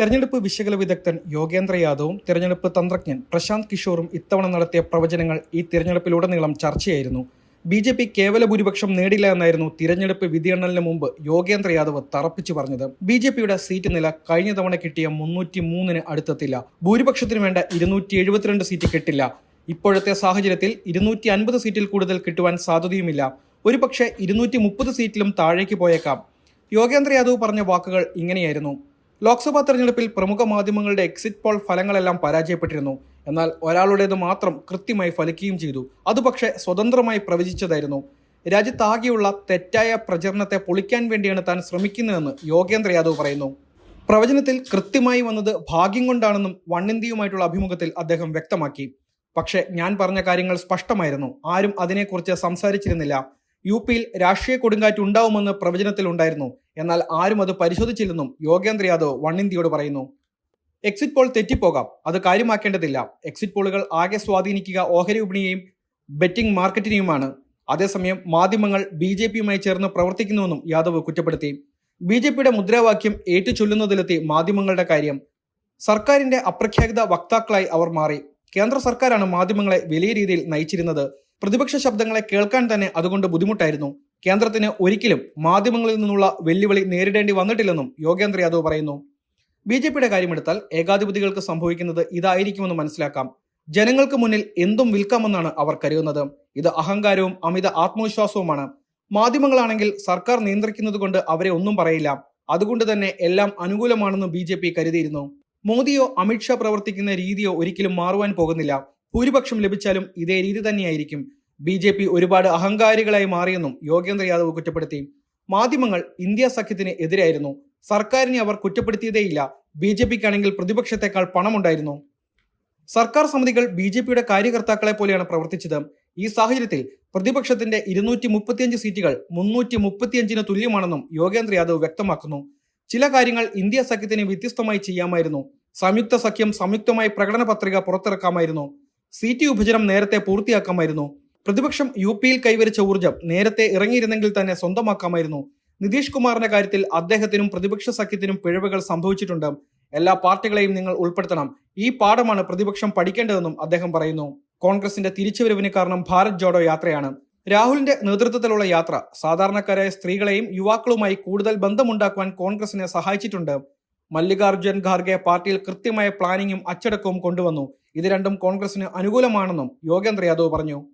തെരഞ്ഞെടുപ്പ് വിശകല വിദഗ്ധൻ യോഗേന്ദ്ര യാദവും തെരഞ്ഞെടുപ്പ് തന്ത്രജ്ഞൻ പ്രശാന്ത് കിഷോറും ഇത്തവണ നടത്തിയ പ്രവചനങ്ങൾ ഈ തിരഞ്ഞെടുപ്പിലുടനീളം ചർച്ചയായിരുന്നു. ബി ജെ പി കേവല ഭൂരിപക്ഷം നേടില്ല എന്നായിരുന്നു തിരഞ്ഞെടുപ്പ് വിധിയെണ്ണലിന് മുമ്പ് യോഗേന്ദ്ര യാദവ് തറപ്പിച്ചു പറഞ്ഞത്. ബി ജെ പിയുടെ സീറ്റ് നില കഴിഞ്ഞ തവണ കിട്ടിയ മുന്നൂറ്റി മൂന്നിന് അടുത്തെത്തില്ല. ഭൂരിപക്ഷത്തിന് വേണ്ട ഇരുന്നൂറ്റി എഴുപത്തിരണ്ട് സീറ്റ് കിട്ടില്ല. ഇപ്പോഴത്തെ സാഹചര്യത്തിൽ ഇരുന്നൂറ്റി അൻപത് സീറ്റിൽ കൂടുതൽ കിട്ടുവാൻ സാധ്യതയുമില്ല. ഒരുപക്ഷെ ഇരുന്നൂറ്റി മുപ്പത് സീറ്റിലും താഴേക്ക് പോയേക്കാം. യോഗേന്ദ്ര യാദവ് പറഞ്ഞ വാക്കുകൾ ഇങ്ങനെയായിരുന്നു. ലോക്സഭാ തെരഞ്ഞെടുപ്പിൽ പ്രമുഖ മാധ്യമങ്ങളുടെ എക്സിറ്റ് പോൾ ഫലങ്ങളെല്ലാം പരാജയപ്പെട്ടിരുന്നു. എന്നാൽ ഒരാളുടേത് മാത്രം കൃത്യമായി ഫലിക്കുകയും ചെയ്തു. അത് പക്ഷേ സ്വതന്ത്രമായി പ്രവചിച്ചതായിരുന്നു. രാജ്യത്താകെയുള്ള തെറ്റായ പ്രചരണത്തെ പൊളിക്കാൻ വേണ്ടിയാണ് താൻ ശ്രമിക്കുന്നതെന്ന് യോഗേന്ദ്ര യാദവ് പറയുന്നു. പ്രവചനത്തിൽ കൃത്യമായി വന്നത് ഭാഗ്യം കൊണ്ടാണെന്നും വണ്ണിന്തിയുമായിട്ടുള്ള അഭിമുഖത്തിൽ അദ്ദേഹം വ്യക്തമാക്കി. പക്ഷേ ഞാൻ പറഞ്ഞ കാര്യങ്ങൾ സ്പഷ്ടമായിരുന്നു. ആരും അതിനെക്കുറിച്ച് സംസാരിച്ചിരുന്നില്ല. യു പിയിൽ രാഷ്ട്രീയ കൊടുങ്കാറ്റ് ഉണ്ടാവുമെന്ന് പ്രവചനത്തിൽ ഉണ്ടായിരുന്നു. എന്നാൽ ആരും അത് പരിശോധിച്ചില്ലെന്നും യോഗേന്ദ്ര യാദവ് വൺ ഇന്ത്യയോട് പറയുന്നു. എക്സിറ്റ് പോൾ തെറ്റിപ്പോകാം. അത് കാര്യമാക്കേണ്ടതില്ല. എക്സിറ്റ് പോളുകൾ ആകെ സ്വാധീനിക്കുക ഓഹരി വിപണിയെയും ബെറ്റിംഗ് മാർക്കറ്റിനെയുമാണ്. അതേസമയം മാധ്യമങ്ങൾ ബി ജെ പിയുമായി ചേർന്ന് പ്രവർത്തിക്കുന്നുവെന്നും യാദവ് കുറ്റപ്പെടുത്തി. ബി ജെ പിയുടെ മുദ്രാവാക്യം ഏറ്റുചൊല്ലുന്നതിലെത്തി മാധ്യമങ്ങളുടെ കാര്യം. സർക്കാരിന്റെ അപ്രഖ്യാപിത വക്താക്കളായി അവർ മാറി. കേന്ദ്ര സർക്കാരാണ് മാധ്യമങ്ങളെ വലിയ രീതിയിൽ നയിച്ചിരുന്നത്. പ്രതിപക്ഷ ശബ്ദങ്ങളെ കേൾക്കാൻ തന്നെ അതുകൊണ്ട് ബുദ്ധിമുട്ടായിരുന്നു. കേന്ദ്രത്തിന് ഒരിക്കലും മാധ്യമങ്ങളിൽ നിന്നുള്ള വെല്ലുവിളി നേരിടേണ്ടി വന്നിട്ടില്ലെന്നും യോഗേന്ദ്ര യാദവ് പറയുന്നു. ബി ജെ പിയുടെ കാര്യമെടുത്താൽ ഏകാധിപതികൾക്ക് സംഭവിക്കുന്നത് ഇതായിരിക്കുമെന്ന് മനസ്സിലാക്കാം. ജനങ്ങൾക്ക് മുന്നിൽ എന്തും വിൽക്കാമെന്നാണ് അവർ കരുതുന്നത്. ഇത് അഹങ്കാരവും അമിത ആത്മവിശ്വാസവുമാണ്. മാധ്യമങ്ങളാണെങ്കിൽ സർക്കാർ നിയന്ത്രിക്കുന്നത് കൊണ്ട് അവരെ ഒന്നും പറയില്ല. അതുകൊണ്ട് തന്നെ എല്ലാം അനുകൂലമാണെന്ന് ബി കരുതിയിരുന്നു. മോദിയോ അമിത്ഷാ പ്രവർത്തിക്കുന്ന രീതിയോ ഒരിക്കലും മാറുവാൻ പോകുന്നില്ല. ഭൂരിപക്ഷം ലഭിച്ചാലും ഇതേ രീതി തന്നെയായിരിക്കും. ബി ജെ പി ഒരുപാട് അഹങ്കാരികളായി മാറിയെന്നും യോഗേന്ദ്ര യാദവ് കുറ്റപ്പെടുത്തി. മാധ്യമങ്ങൾ ഇന്ത്യ സഖ്യത്തിന് എതിരായിരുന്നു. സർക്കാരിനെ അവർ കുറ്റപ്പെടുത്തിയതേയില്ല. B J പിക്കാണെങ്കിൽ പ്രതിപക്ഷത്തെക്കാൾ പണമുണ്ടായിരുന്നു. സർക്കാർ സമിതികൾ ബി ജെ പിയുടെ കാര്യകർത്താക്കളെ പോലെയാണ് പ്രവർത്തിച്ചത്. ഈ സാഹചര്യത്തിൽ പ്രതിപക്ഷത്തിന്റെ ഇരുന്നൂറ്റി മുപ്പത്തിയഞ്ച് സീറ്റുകൾ മുന്നൂറ്റി മുപ്പത്തിയഞ്ചിന് തുല്യമാണെന്നും യോഗേന്ദ്ര യാദവ് വ്യക്തമാക്കുന്നു. ചില കാര്യങ്ങൾ ഇന്ത്യ സഖ്യത്തിന് വ്യത്യസ്തമായി ചെയ്യാമായിരുന്നു. സംയുക്ത സഖ്യം സംയുക്തമായി പ്രകടന പത്രിക പുറത്തിറക്കാമായിരുന്നു. സീറ്റ് വിഭജനം നേരത്തെ പൂർത്തിയാക്കാമായിരുന്നു. പ്രതിപക്ഷം യു പിയിൽ കൈവരിച്ച ഊർജം നേരത്തെ ഇറങ്ങിയിരുന്നെങ്കിൽ തന്നെ സ്വന്തമാക്കാമായിരുന്നു. നിതീഷ് കുമാറിന്റെ കാര്യത്തിൽ അദ്ദേഹത്തിനും പ്രതിപക്ഷ സഖ്യത്തിനും പിഴവുകൾ സംഭവിച്ചിട്ടുണ്ട്. എല്ലാ പാർട്ടികളെയും നിങ്ങൾ ഉൾപ്പെടുത്തണം. ഈ പാഠമാണ് പ്രതിപക്ഷം പഠിക്കേണ്ടതെന്നും അദ്ദേഹം പറയുന്നു. കോൺഗ്രസിന്റെ തിരിച്ചുവരവിന് കാരണം ഭാരത് ജോഡോ യാത്രയാണ്. രാഹുലിന്റെ നേതൃത്വത്തിലുള്ള യാത്ര സാധാരണക്കാരായ സ്ത്രീകളെയും യുവാക്കളുമായി കൂടുതൽ ബന്ധമുണ്ടാക്കുവാൻ കോൺഗ്രസിനെ സഹായിച്ചിട്ടുണ്ട്. മല്ലികാർജുൻ ഖാർഗെ പാർട്ടിയിൽ കൃത്യമായ പ്ലാനിങ്ങും അച്ചടക്കവും കൊണ്ടുവന്നു. ഇത് രണ്ടും കോൺഗ്രസിന് അനുകൂലമാണെന്നും യോഗേന്ദ്ര യാദവ് പറഞ്ഞു.